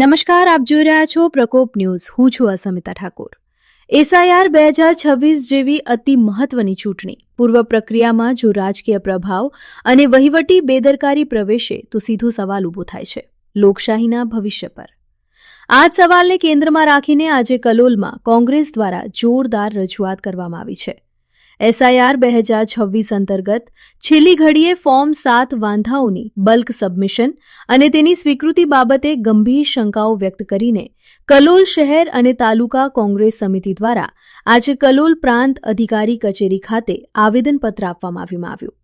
નમસ્કાર, આપ જોઈ રહ્યા છો પ્રકોપ ન્યૂઝ. હું છું અસમિતા ઠાકોર. એસઆઈઆર બે હજાર છવ્વીસ જેવી અતિ મહત્વની ચૂંટણી. પૂર્વ પ્રક્રિયામાં જો રાજકીય પ્રભાવ અને વહીવટી બેદરકારી પ્રવેશે, તો સીધો સવાલ ઊભો થાય છે. લોકશાહીના ભવિષ્ય પર. આ જ સવાલને કેન્દ્રમાં રાખીને આજે કલોલમાં કોંગ્રેસ દ્વારા જોરદાર રજૂઆત કરવામાં આવી છે. એસઆઈઆર બે હજાર છવ્વીસ અંતર્ગત છેલ્લી ઘડીએ ફોર્મ સાત વાંધાઓની બલ્ક સબમિશન અને તેની સ્વીકૃતિ બાબતે ગંભીર શંકાઓ વ્યક્ત કરીને કલોલ શહેર અને તાલુકા કોંગ્રેસ સમિતિ દ્વારા આજે કલોલ પ્રાંત અધિકારી કચેરી ખાતે આવેદનપત્ર આપવામાં આવ્યું. આવ્યું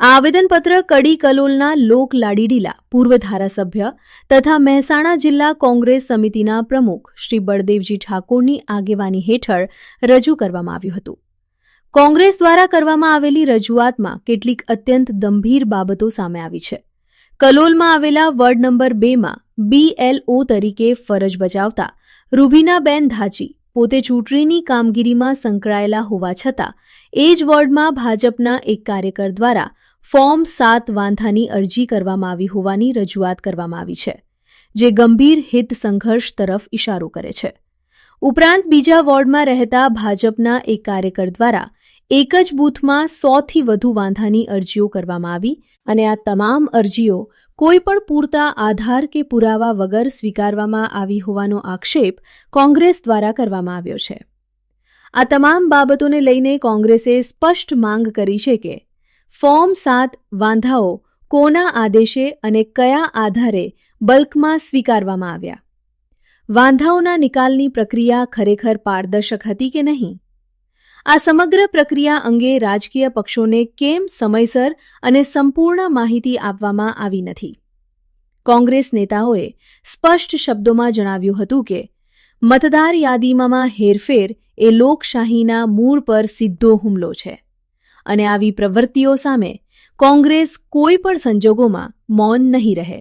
આ આવેદનપત્ર કડી કલોલના લોક લાડીડીલા પૂર્વ ધારાસભ્ય તથા મહેસાણા જિલ્લા કોંગ્રેસ સમિતિના પ્રમુખ શ્રી બળદેવજી ઠાકોરની આગેવાની હેઠળ રજૂ કરવામાં આવ્યું હતું. કોંગ્રેસ દ્વારા કરવામાં આવેલી રજૂઆતમાં કેટલીક અત્યંત ગંભીર બાબતો સામે આવી છે. કલોલમાં આવેલા વર્ડ નંબર બેમાં બીએલઓ તરીકે ફરજ બજાવતા રૂબીનાબેન ધાચી પોતે ચૂંટણીની કામગીરીમાં સંકળાયેલા હોવા છતાં એ જ વોર્ડમાં ભાજપના એક કાર્યકર દ્વારા ફોર્મ સાત વાંધાની અરજી કરવામાં આવી હોવાની રજૂઆત કરવામાં આવી છે, જે ગંભીર હિત સંઘર્ષ તરફ ઇશારો કરે છે. ઉપરાંત બીજા વોર્ડમાં રહેતા ભાજપના એક કાર્યકર દ્વારા એક જ બૂથમાં સોથી વધુ વાંધાની અરજીઓ કરવામાં આવી અને આ તમામ અરજીઓ કોઈ પણ પૂરતા આધાર કે પુરાવા વગર સ્વીકારવામાં આવી હોવાનો આક્ષેપ કોંગ્રેસ દ્વારા કરવામાં આવ્યો છે. આ તમામ બાબતોને લઈને કોંગ્રેસે સ્પષ્ટ માંગ કરી છે કે ફોર્મ સાત વાંધાઓ કોના આદેશે અને કયા આધારે બલ્કમાં સ્વીકારવામાં આવ્યા. વાંધાઓના નિકાલની પ્રક્રિયા ખરેખર પારદર્શક હતી કે નહીં? આ સમગ્ર પ્રક્રિયા અંગે રાજકીય પક્ષોને કેમ સમયસર અને સંપૂર્ણ માહિતી આપવામાં આવી નથી? કોંગ્રેસ નેતાઓએ સ્પષ્ટ શબ્દોમાં જણાવ્યું હતું કે, મતદાર યાદીમાં હેરફેર એ લોકશાહીના મૂળ પર સીધો હુમલો છે. અને આવી પ્રવૃત્તિઓ સામે કોંગ્રેસ કોઈ પણ સંજોગોમાં મૌન નહીં રહે.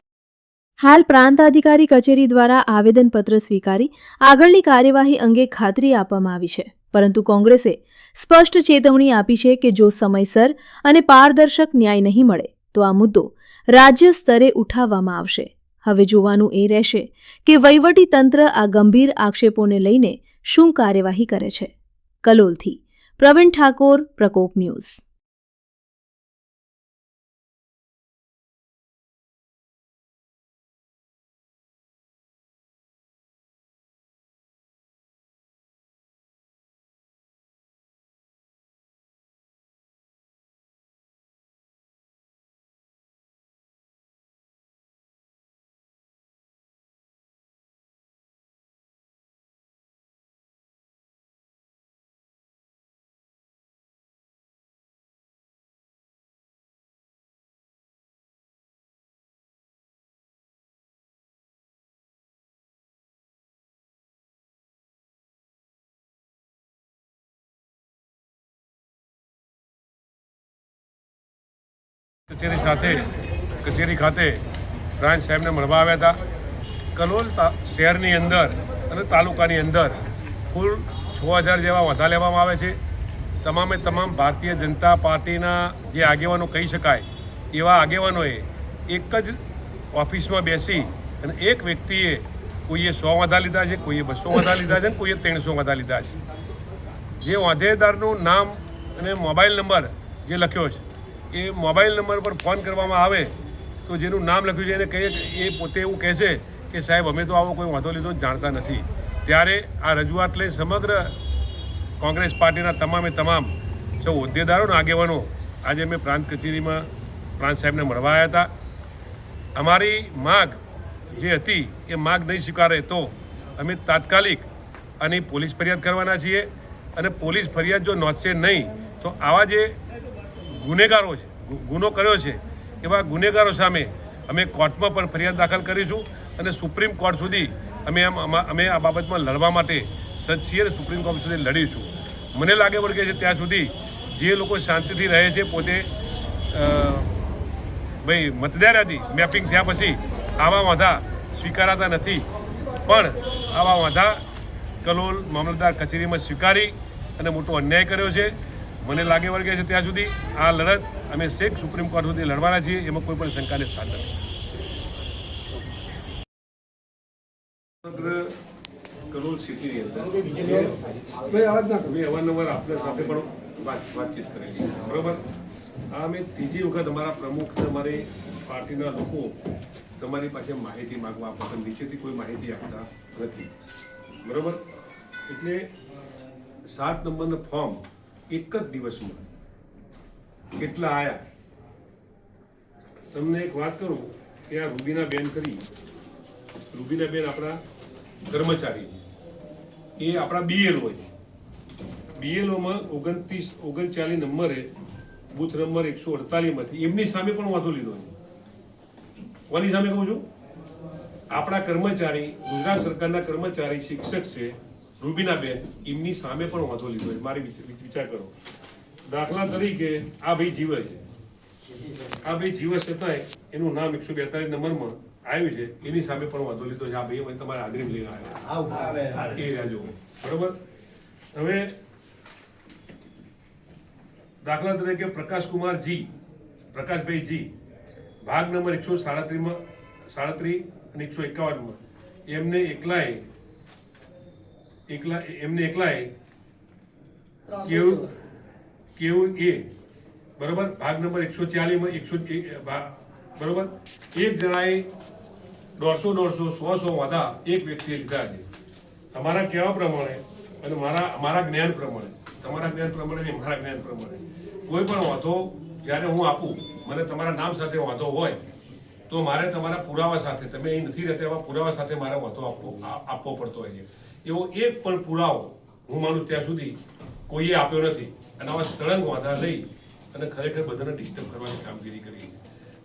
હાલ પ્રાંત અધિકારી કચેરી દ્વારા આવેદનપત્ર સ્વીકારી આગળની કાર્યવાહી અંગે ખાતરી આપવામાં આવી છે. પરંતુ કોંગ્રેસે સ્પષ્ટ ચેતવણી આપી છે કે જો સમયસર અને પારદર્શક ન્યાય નહીં મળે, તો આ મુદ્દો રાજ્ય સ્તરે ઉઠાવવામાં આવશે. હવે જોવાનું એ રહેશે કે વહીવટી તંત્ર આ ગંભીર આક્ષેપોને લઈને શું કાર્યવાહી કરે છે. કલોલથી પ્રવીણ ઠાકોર, પ્રકોપ ન્યૂઝ. કચેરી સાથે, કચેરી ખાતે બ્રાન્ચ સાહેબને મળવા આવ્યા હતા. કલોલ શહેરની અંદર અને તાલુકાની અંદર કુલ છ હજાર જેવા વધા લેવામાં આવે છે. તમામે તમામ ભારતીય જનતા પાર્ટીના જે આગેવાનો કહી શકાય, એવા આગેવાનોએ એક જ ઓફિસમાં બેસી અને એક વ્યક્તિએ કોઈએ સો વાંધા લીધા છે, કોઈએ બસો વાંધા લીધા છે અને કોઈએ ત્રણસો વાંધા લીધા છે. જે વાંધેદારનું નામ અને મોબાઈલ નંબર જે લખ્યો છે એ મોબાઈલ નંબર પર ફોન કરવામાં આવે તો જેનું નામ લખ્યું છે, એને કહીએ એ પોતે એવું કહે છે કે સાહેબ, અમે તો આવો કોઈ વાંધો લીધો જાણતા નથી. ત્યારે આ રજૂઆત લઈ સમગ્ર કોંગ્રેસ પાર્ટીના તમામે તમામ સૌ હોદ્દેદારો આગેવાનો આજે અમે પ્રાંત કચેરીમાં પ્રાંત સાહેબને મળવા આવ્યા હતા. અમારી માગ જે હતી, એ માગ નહીં સ્વીકારે તો અમે તાત્કાલિક આની પોલીસ ફરિયાદ કરવાના છીએ અને પોલીસ ફરિયાદ જો નોંધશે નહીં, તો આવા જે ગુનેગારો છે ગુનો કર્યો છે એવા ગુનેગારો સામે અમે કોર્ટમાં પણ ફરિયાદ દાખલ કરીશું અને સુપ્રીમ કોર્ટ સુધી અમે અમે આ બાબતમાં લડવા માટે સજ્જ છીએ અને સુપ્રીમ કોર્ટ સુધી લડીશું. મને લાગે વળગે છે ત્યાં સુધી જે લોકો શાંતિથી રહે છે, પોતે ભાઈ મતદાર યાદી મેપિંગ થયા પછી આવા વાંધા સ્વીકારાતા નથી. પણ આવા વાંધા કલોલ મામલતદાર કચેરીમાં સ્વીકારી અને મોટો અન્યાય કર્યો છે. મને લાગે વળગે છે ત્યાં સુધી આ લડત અમે શેખ સુપ્રીમ કોર્ટ સુધી લડવાના છીએ એમાં કોઈ પણ શંકાને સ્થાન નથી. સિટીની અંદર મેં અવારનવાર આપણા સાથે પણ વાત વાતચીત કરેલી બરોબર? આ મેં ત્રીજી વખત અમારા પ્રમુખ તમારી પાર્ટીના લોકો તમારી પાસે માહિતી માંગવા આપતા નીચેથી કોઈ માહિતી આપતા નથી. બરોબર? એટલે સાત નંબરનું ફોર્મ એક જ દિવસમાં કેટલા આયા? તમને એક વાત કરું કે આ રૂબીના બેન કરી, રૂબીના બેન આપણા કર્મચારી. એ આપણા બીએલ હોય. બીએલઓમાં ઓગણત્રીસ, ઓગણચાલીસ નંબરે બુથ નંબર એકસો અડતાલીસમાંથી એમની સામે પણ વાંધો લીધો છે કોની સામે કહું છું? આપણા કર્મચારી, ગુજરાત સરકારના કર્મચારી, શિક્ષક છે રૂબીનાબેન એમની સામે પણ વાંધો લીધો છે મારી વિચાર કરો. દાખલા તરીકે આ ભાઈ જીવે છે. આ ભાઈ જીવે છતાંય એનું નામ એકસો બેતાલીસ નંબરમાં આવ્યું છે. એની સામે પણ વાંધો લીધો છે. આ ભાઈ તમારે હાજરી લઈને આવ્યા. એ રાજો બરોબર? હવે દાખલા તરીકે પ્રકાશકુમાર જી પ્રકાશભાઈ જી ભાગ નંબર એકસો સાડત્રીસમાં સાડત્રીસ અને એકસો એકાવનમાં એમને એકલાએ એકલા એમને એકલાએ કેવું? કેવું એ, બરોબર? ભાગ નંબર એકસો ચાલીસમાં એકસો બરોબર? એક જણાએ દોઢસો દોઢસો, સો સો વાદા એક વ્યક્તિએ લીધા છે. તમારા કહેવા પ્રમાણે અને મારા મારા જ્ઞાન પ્રમાણે, તમારા જ્ઞાન પ્રમાણે ને મારા જ્ઞાન પ્રમાણે. કોઈ પણ વાંધો જ્યારે હું આપું, મને તમારા નામ સાથે વાંધો હોય, તો મારે તમારા પુરાવા સાથે, તમે અહીં નથી રહેતા એવા પુરાવા સાથે મારે વાંધો આપવો આપવો પડતો હોય છે. એવો એક પણ પુરાવો હું માનું ત્યાં સુધી કોઈએ આપ્યો નથી. અને આવા સળંગ વાંધા લઈ અને ખરેખર બધાને ડિસ્ટર્બ કરવાની કામગીરી કરી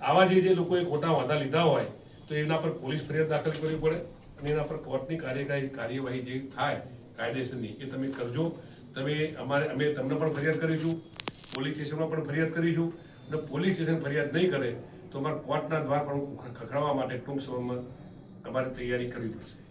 આવા જે જે લોકોએ ખોટા વાંધા લીધા હોય, તો એના પર પોલીસ ફરિયાદ દાખલ કરવી પડે અને એના પર કોર્ટની કાર્યવાહી કાર્યવાહી જે થાય, કાયદેસરની, એ તમે કરજો. તમે અમારે અમે તમને પણ ફરિયાદ કરીશું, પોલીસ સ્ટેશનમાં પણ ફરિયાદ કરીશું. અને પોલીસ સ્ટેશન ફરિયાદ નહીં કરે, તો અમારે કોર્ટના દ્વાર પણ ખખડાવવા માટે ટૂંક સમયમાં અમારે તૈયારી કરવી પડશે.